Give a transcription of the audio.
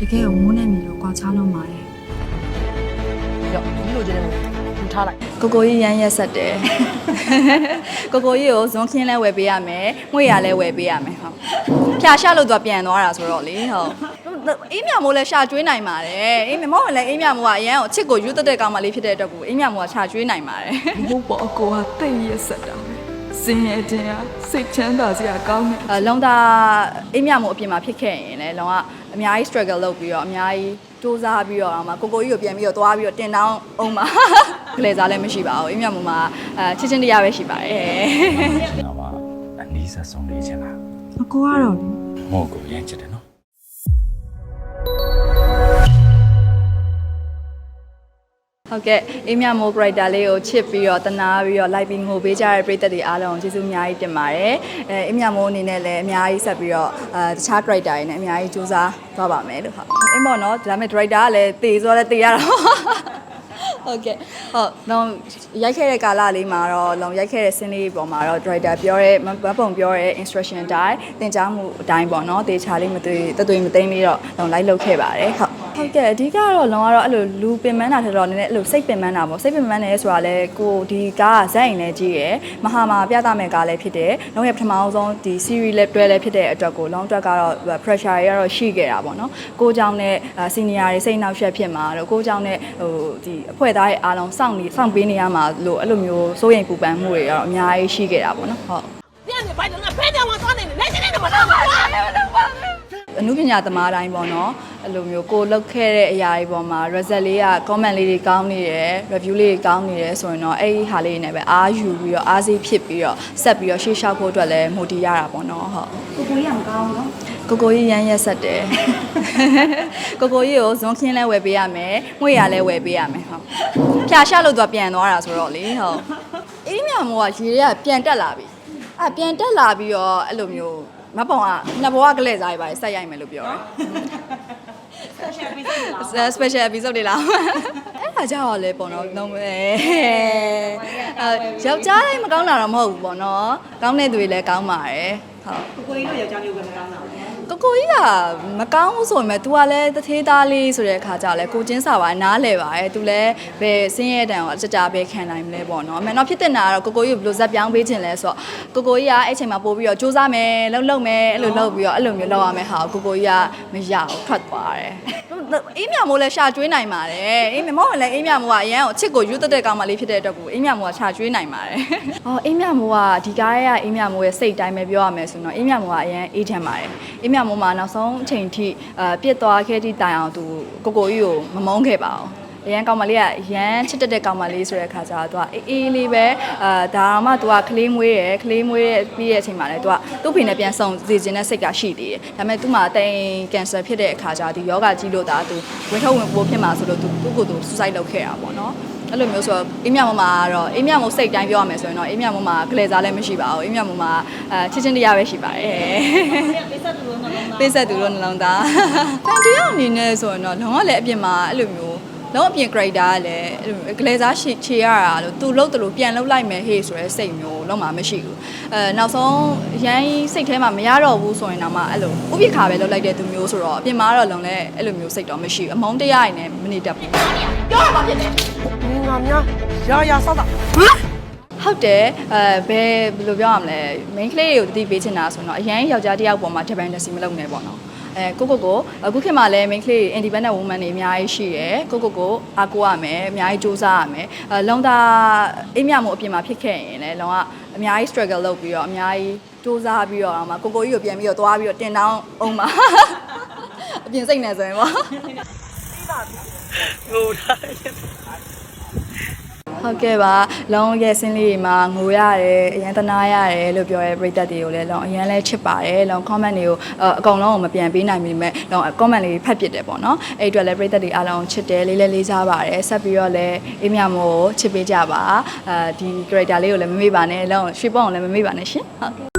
တကယ်ကိုမိုးနဲ့မီလို့ကြွားချလုံးပါတယ်ရောဒီလိုချင်တယ်ထူထားလိုက်ကိုကိုကြီးရမ်းရက်ဆက်တယ်ကိုကိုကြီးကိုဇွန်ခင်းလဲဝယ်ပေးရမယ်ငွေရလဲဝယ်ပေးရမယ်ဟုတ်ဖြာရှာလို့သူကပြန်သွားတာဆိုတော့လေဟုတ်အေးမြမိုးလဲရှာကျွေးနိုင်ပါတယ်အေးမြမောင်လည်းအေးမြမိုးကအရန်ကိုချစ်ကိုယူတက်တဲ့ကောင်မလေးဖြစ်တဲ့အတွက်ကိုအေးမြမိုးကရှာကျွေးနိုင်ပါတယ်မိုးပေါ်အကိုကတိတ်ရက်ဆက်တာပဲစင်ရဲ့တင်ကစိတ်ချမ်းသာစရာကောင်းတယ်အဲလုံတာအေးမြမိုးအပြင်မှာဖြစ်ခဲ့ရင်လည်းလုံက အများကြီး struggle လုပ်ပြီးတော့အများကြီးစူးစမ်းပြီးတော့အောင်မှာကိုကိုကြီးကိုပြန်ပြီးတော့သွားပြီးတော့တင်တောင်းအောင်မှာကလေးစားလည်းမရှိပါဘူးအေးမြမိုးမှာအဲချစ်ချင်းတရားပဲရှိပါတယ်တော့ကအနီးဆက်ဆုံးနေချင်တာအကိုကတော့လေမဟုတ်ကိုရမ်းချစ်တယ်နော် ဟုတ်ကဲ့အေးမြမိုး character လေးကိုချစ်ပြီးတော့တနာပြီးတော့လိုက်ပြီးငိုပေးကြတဲ့ပရိသတ်တွေအားလုံးကိုကျေးဇူးအများကြီးတင်ပါတယ်အဲအေးမြမိုးအနေနဲ့လည်းအများကြီးဆက်ပြီးတော့အဲတခြား character တွေနဲ့အများကြီးစူးစမ်းသွားပါမယ်လို့ဟုတ်အေးမော်နော်ဒါပေမဲ့ director ကလည်းတေဆိုလည်းတေရတာဟုတ်ကဲ့ဟုတ်တော့ရိုက်ခဲ့တဲ့ကာလလေးမှာတော့လုံရိုက်ခဲ့တဲ့စင်းလေးပေါ်မှာတော့ director ပြောတဲ့မတ်ပုံပြောတဲ့ instruction အတိုင်းသင်ကြားမှုအတိုင်းပေါ့နော်တေချာလေးမသွေးတသွေးမသိမ်းလေးတော့လုံလိုက်လုပ်ခဲ့ပါတယ်ဟုတ် ဟုတ်ကဲ့အဓိကတော့လုံကတော့အဲ့လိုလူပင်ပန်းတာထက်တော့နည်းနည်းအဲ့လိုစိတ်ပင်ပန်းတာပေါ့စိတ်ပင်ပန်းတယ်ဆိုတာလဲကိုဒီကားကဇက်အိမ်လည်းကြီးရယ်မဟာမာပြသမဲ့ကားလည်းဖြစ်တယ်လုံရဲ့ပထမအောင်ဆုံးဒီ series လည်းတွဲလည်းဖြစ်တဲ့အတွက်ကိုလုံအတွက်ကတော့ pressure တွေကတော့ရှိခဲ့တာပေါ့နော်ကိုကြောင့်နဲ့ senior တွေစိတ်နှောက်ယှက်ဖြစ်မှာတော့ကိုကြောင့်နဲ့ဟိုဒီအဖွဲ့သားရဲ့အားလုံးစောင့်နေစောင့်ပေးနေရမှာလို့အဲ့လိုမျိုးစိုးရိမ်ပူပန်မှုတွေကတော့အများကြီးရှိခဲ့တာပေါ့နော်ဟုတ်ပြန်နေဘိုင်ဒန်ကဖဲနေမှာသွားနေတယ်လက်ရှိနေတယ်မလား အနုပညာသမားတိုင်းပေါ့နော်အဲ့လိုမျိုးကိုလုတ်ခဲ့တဲ့အရာတွေပေါ်မှာ result လေးက comment လေးတွေကောင်းနေတယ် review လေးတွေကောင်းနေတယ်ဆိုရင်တော့အဲ့ဒီဟာလေးတွေနဲ့ပဲအားယူပြီးတော့အားစိတ်ဖြစ်ပြီးတော့ဆက်ပြီးတော့ရှေ့လျှောက်ဖို့အတွက်လည်း motivate ရတာပေါ့နော်ဟုတ်ကိုကိုကြီးကမကောင်းဘူးနော်ကိုကိုကြီးရမ်းရက်ဆက်တယ်ကိုကိုကြီးကိုဇွန်ခင်းလဲဝယ်ပေးရမယ်ငွေရလဲဝယ်ပေးရမယ်ဟုတ်ဖြာရှာလို့သူကပြန်သွားတာဆိုတော့လေဟုတ်အေးမြမိုးကရေတွေကပြန်တက်လာပြီအဲ့ပြန်တက်လာပြီးတော့အဲ့လိုမျိုး မတ်ပုံကနှစ်ဘဝကလေးစားရပါဆက်ရိုက်မယ်လို့ပြောတယ် special episode တွေလားအဲ့ဒါကြောက်ရလဲပေါ့နော်လုံးပဲအဲယောက်ျားတိုင်းမကောင်းတာတော့မဟုတ်ဘူးပေါ့နော်ကောင်းတဲ့သူတွေလည်းကောင်းပါတယ်ဟုတ်ကိုကိုကြီးတို့ယောက်ျားမျိုးကမကောင်းတာ ကိုကိုကြီးကမကောင်းဘူးဆိုပေမဲ့ तू ကလည်းတသေးသားလေးဆိုတဲ့အခါကျတော့လဲကိုချင်းစာပါနားလဲပါတယ် तू လည်းဘယ်ဆင်းရဲတန်ကိုအကြကြပဲခံနိုင်မလဲပေါ့နော်အမှန်တော့ဖြစ်တဲ့နာကတော့ကိုကိုကြီးကိုဘယ်လိုဇက်ပြောင်းပေးခြင်းလဲဆိုတော့ကိုကိုကြီးကအဲ့ချိန်မှာပို့ပြီးတော့စူးစမ်းမယ်လှုပ်လှုပ်မယ်အဲ့လိုလှုပ်ပြီးတော့အဲ့လိုမျိုးလှုပ်ရမယ်ဟာကိုကိုကြီးကမရဘူးထွက်သွားတယ်အေးမြမိုးလည်းရှာကျွေးနိုင်ပါတယ်အေးမြမိုးကလည်းအေးမြမိုးကအရန်ကိုချစ်ကိုယူတက်တဲ့ကောင်မလေးဖြစ်တဲ့အတွက်ကိုအေးမြမိုးကရှာကျွေးနိုင်ပါတယ်။အော်အေးမြမိုးကဒီကားရဲ့အေးမြမိုးရဲ့စိတ်တိုင်းပဲပြောရမယ်ဆိုတော့အေးမြမိုးကအရန်အေးချမ်းပါတယ်။အေးမြမိုးမှာနောက်ဆုံးအချိန်ထိအာပြစ်သွားခဲ့သည့်တိုင်အောင်သူကိုကိုကြီးကိုမမုန်းခဲ့ပါဘူး။အရန်ကောင်မလေးကရန်ချစ်တက်တဲ့ကောင်မလေးဆိုတဲ့ခါကျတော့သူကအေးအေးလေးပဲအာဒါမှသူကကလေးမွေးရယ်ကလေးမွေးရပြီးတဲ့အချိန်မှာလည်းသူကသူ့ဖေနဲ့ပြန်ဆောင်စီခြင်းတဲ့စိတ်ကရှိသေးတယ်ဒါပေမဲ့သူ့မှာတိမ်ကင်ဆာဖြစ်တဲ့အခါကျတော့ဒီယောဂကြီးလို့ဒါသူဝင်ထုတ်ဝင်ပိုးဖြစ်မှာဆိုလို့သူသူ့ကိုယ်သူ suicide လုပ်ခဲ့တာပေါ့နော် အဲ့လိုမျိုးဆိုတော့အိမ်မြမမကတော့အိမ်မြမစိတ်တိုင်းပြောရမယ်ဆိုရင်တော့အိမ်မြမမကလေးစားလည်းမရှိပါဘူးအိမ်မြမမအဲချစ်ချင်းတရားပဲရှိပါတယ်ပေးဆက်သူတို့နှလုံးသားဖန်တရားအနေနဲ့ဆိုရင်တော့လုံးဝလည်းအပြင်မှာအဲ့လိုမျိုး လုံးအပြင် character ကလည်းအဲ့လိုဂလဲစားချေချေရတာလို့သူလှုပ်တယ်လို့ပြန်လှုပ်လိုက်မယ်ဟေ့ဆိုရဲစိတ်မျိုးလုံးမှာမရှိဘူးအဲနောက်ဆုံးရမ်းစိတ်ထဲမှာမရတော့ဘူးဆိုရင်တော့မှအဲ့လိုဥပိ္ပခါပဲလှုပ်လိုက်တဲ့သူမျိုးဆိုတော့အပြင်မှာတော့လုံးလဲအဲ့လိုမျိုးစိတ်တော့မရှိဘူးအမုန်းတရားရည်နဲ့မနေတတ်ဘူးငါများရာရာဆောက်တာဟုတ်တယ်အဲဘယ်ဘယ်လိုပြောရမလဲ main ကလေးတွေကိုတတိပေးချင်တာဆိုတော့အရင်ယောက်ျားတစ်ယောက်ပေါ်မှာ dependency မလုပ်နဲ့ပေါ့နော် အဲကိုကိုကိုအခုခေတ်မှာလည်း main ကလေး independent woman တွေအများကြီးရှိရယ်ကိုကိုကိုအားကိုးရမယ်အများကြီးစူးစမ်းရမယ်အဲလုံတာအိမ်မြမို့အပြင်မှာဖြစ်ခဲ့ရင်လည်းလုံကအများကြီး struggle လုပ်ပြီးတော့အများကြီးစူးစမ်းပြီးတော့အောင်မှာကိုကိုကြီးကိုပြန်ပြီးတော့သွားပြီးတော့တင်တောင်းအောင်ပါအပြင်စိတ်နေဆိုရင်ပေါ့ငိုထားတယ် ဟုတ်ကဲ့ပါလောင်းရဲ့ဆင်းလေးတွေမှာငိုရတယ်အရန်တနာရတယ်လို့ပြောရဲပရိသတ်တွေကိုလည်းလောင်းအရန်လဲချစ်ပါတယ်လောင်း comment တွေကိုအအကောင်လုံးကိုမပြန်ပေးနိုင်မိမဲ့လောင်း comment လေးဖတ်ပစ်တယ်ပေါ့နော်အဲ့အတွက်လည်းပရိသတ်တွေအားလုံးချစ်တယ်လေးလေးလေးစားပါတယ်ဆက်ပြီးတော့လည်းအေးမြမို့ကိုချစ်ပေးကြပါအဲဒီ character လေးကိုလည်းမမေ့ပါနဲ့လောင်းရွှေပေါအောင်လည်းမမေ့ပါနဲ့ရှင်ဟုတ်ကဲ့